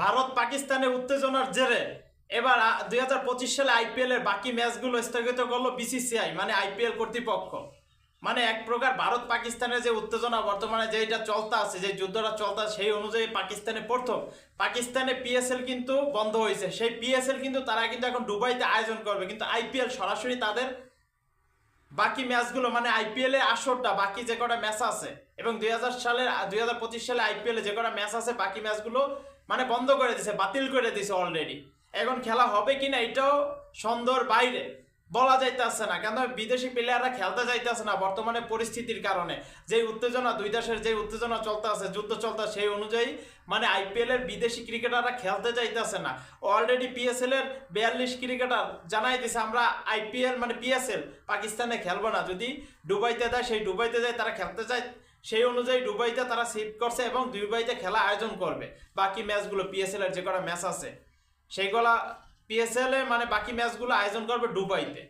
ভারত পাকিস্তানের উত্তেজনার জেরে এবার দুই হাজার পঁচিশ সালে আইপিএল এর বাকি ম্যাচগুলো স্থগিত করল বিসিসিআই মানে আইপিএল কর্তৃপক্ষ। মানে এক প্রকার ভারত পাকিস্তানের যে উত্তেজনা বর্তমানে যেটা চলতে আছে, যে যুদ্ধটা চলতে আছে, সেই অনুযায়ী পাকিস্তানে প্রথম। পাকিস্তানে পিএসএল কিন্তু বন্ধ হয়েছে। সেই পিএসএল কিন্তু তারা কিন্তু এখন দুবাইতে আয়োজন করবে। কিন্তু আইপিএল সরাসরি তাদের বাকি ম্যাচগুলো মানে আইপিএল এর আসরটা, বাকি যে কটা ম্যাচ আছে, এবং দুই হাজার সালের, দুই হাজার পঁচিশ সালে আইপিএল এ যে কটা ম্যাচ আছে, বাকি ম্যাচগুলো মানে বন্ধ করে দিছে, বাতিল করে দিছে অলরেডি এখন খেলা হবে কিনা এটাও সন্দেহর বাইরে। বলা যাইতেছে না, কেন বিদেশি প্লেয়াররা খেলতে যাইতেছে না বর্তমানে পরিস্থিতির কারণে। যে উত্তেজনা, দুই দেশের যে উত্তেজনা চলতে আছে যুদ্ধ চলতে সেই অনুযায়ী মানে আইপিএল এর বিদেশি ক্রিকেটাররা খেলতে যাইতেছে না। অলরেডি পিএসএল এর বিয়াল্লিশ ক্রিকেটার জানাই দিছে, আমরা আইপিএল মানে পিএসএল পাকিস্তানে খেলব না। যদি ডুবাইতে দেয়, সেই ডুবাইতে যায়, তারা খেলতে চায় সেই অনুযায়ী দুবাইতে তারা শিফট করছে এবং দুবাইতে খেলা আয়োজন করবে। বাকি ম্যাচগুলো পিএসএল এর যে কটা ম্যাচ আছে, সেইগুলা পিএসএল এ মানে বাকি ম্যাচগুলো আয়োজন করবে দুবাইতে।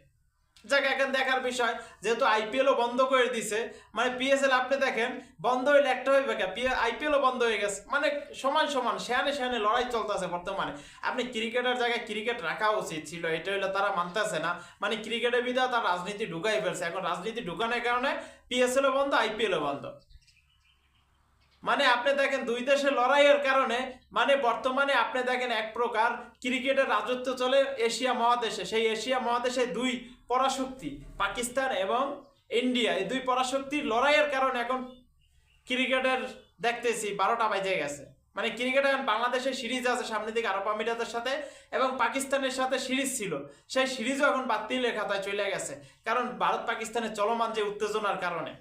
যাক, এখন দেখার বিষয়। যেহেতু আইপিএলও বন্ধ করে দিছে মানে পিএসএল আপনি দেখেন, বন্ধ হইলে একটা হইবে কে? আইপিএলও বন্ধ হয়ে গেছে। মানে সমান সমান সেয়ানে শেয়ানে লড়াই চলতেছে বর্তমানে। আপনি ক্রিকেটের জায়গায় ক্রিকেট রাখা উচিত ছিল, এটা হইলে তারা মানতেছে না। মানে ক্রিকেটের বিধা তার রাজনীতি ঢুকাই ফেলছে। এখন রাজনীতি ঢুকানোর কারণে পিএসএলও বন্ধ আইপিএলও বন্ধ। মানে আপনি দেখেন দুই দেশের লড়াইয়ের কারণে মানে বর্তমানে আপনি দেখেন এক প্রকার ক্রিকেটের রাজত্ব চলে এশিয়া মহাদেশে। সেই এশিয়া মহাদেশে দুই পরাশক্তি, পাকিস্তান এবং ইন্ডিয়া, এই দুই পরাশক্তির লড়াইয়ের কারণে এখন ক্রিকেটের দেখতেছি বারোটা বাজে গেছে। মানে ক্রিকেট এখন বাংলাদেশের সিরিজ আছে, সামনের দিকে আরব আমিরাতের সাথে এবং পাকিস্তানের সাথে সিরিজ ছিল। সেই সিরিজও এখন বাতিলের খাতায় চলে গেছে। কারণ ভারত পাকিস্তানের চলমান যে উত্তেজনার কারণে।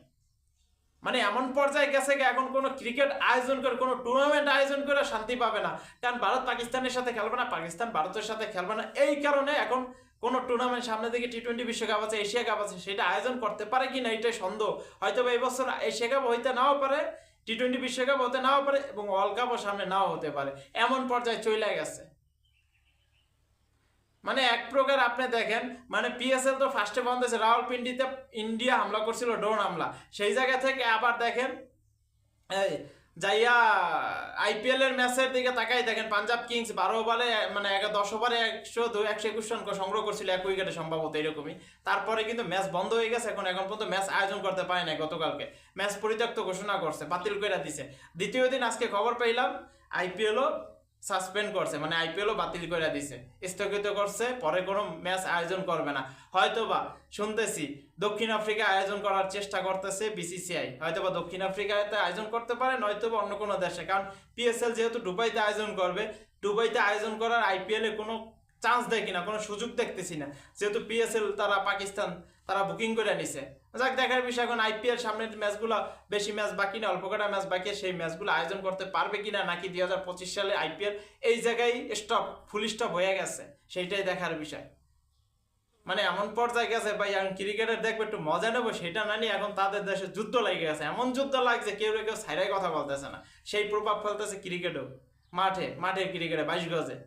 মানে এমন পর্যায়ে গেছে এখন কোনো ক্রিকেট আয়োজন করে, কোনো টুর্নামেন্ট আয়োজন করে শান্তি পাবে না। কারণ ভারত পাকিস্তানের সাথে খেলবে না, পাকিস্তান ভারতের সাথে খেলবে না। এই কারণে এখন কোনো টুর্নামেন্ট সামনে দিকে টি টোয়েন্টি বিশ্বকাপ আছে, এশিয়া কাপ আছে, সেটা আয়োজন করতে পারে কি না এটাই সন্দেহ। হয়তো এই বছর এশিয়া কাপ হইতে নাও পারে টি টোয়েন্টি বিশ্বকাপ হতে নাও পারে এবং ওয়ার্ল্ড কাপও সামনে নাও হতে পারে। এমন পর্যায়ে চলে গেছে। মানে এক প্রকার আপনি দেখেন মানে পিএসএল তো ফার্স্টে বন্ধ হয়েছে, রাওয়ালপিন্ডিতে ইন্ডিয়া হামলা করছিল ড্রোন হামলা। সেই জায়গা থেকে আবার দেখেন, এই যাইয়া আইপিএল এর ম্যাচের দিকে তাকাই দেখেন পাঞ্জাব কিংস বারো ওভারে মানে দশ ওভারে একশো দু একশো একুশ রান সংগ্রহ করছিল এক উইকেটে সম্ভবত এরকমই। তারপরে কিন্তু ম্যাচ বন্ধ হয়ে গেছে, এখন এখন পর্যন্ত ম্যাচ আয়োজন করতে পারে না গতকালকে। ম্যাচ পরিত্যক্ত ঘোষণা করছে, বাতিল করে দিছে। দ্বিতীয় দিন আজকে খবর পেলাম আইপিএলও সাসপেন্ড করছে মানে আইপিএলও বাতিল করে দিছে, স্থগিত করছে, পরে কোনো ম্যাচ আয়োজন করবে না। হয়তোবা, শুনতেছি, দক্ষিণ আফ্রিকা আয়োজন করার চেষ্টা করতেছে বিসিসিআই হয়তোবা দক্ষিণ আফ্রিকাতে আয়োজন করতে পারে, নয়তোবা অন্য কোনো দেশে, কারণ পিএসএল যেহেতু দুবাইতে আয়োজন করবে, দুবাইতে আয়োজন করার আইপিএলে কোনো চান্স দেখি না কোনো সুযোগ দেখতেছি না। যেহেতু পিএসএল তারা পাকিস্তান তারা বুকিং করে নিছে। যাক, দেখার বিষয় এখন আইপিএল সামনের ম্যাচগুলো বেশি ম্যাচ বাকি না, অল্প কটা ম্যাচ বাকি, সেই ম্যাচগুলো আয়োজন করতে পারবে কিনা নাকি দুই হাজার পঁচিশ সালে আইপিএল এই জায়গায় স্টপ ফুল স্টপ হয়ে গেছে, সেইটাই দেখার বিষয়। মানে এমন পর্যায়ে গেছে, ভাই এখন ক্রিকেটের দেখবে একটু মজা নেব, সেটা না নিয়ে এখন তাদের দেশে যুদ্ধ লেগে গেছে। এমন যুদ্ধ লাগছে, কেউ কেউ সাইরাই কথা বলতেছে না। সেই প্রভাব ফেলতেছে ক্রিকেটেও মাঠে মাঠে ক্রিকেটে বাইশ গজে।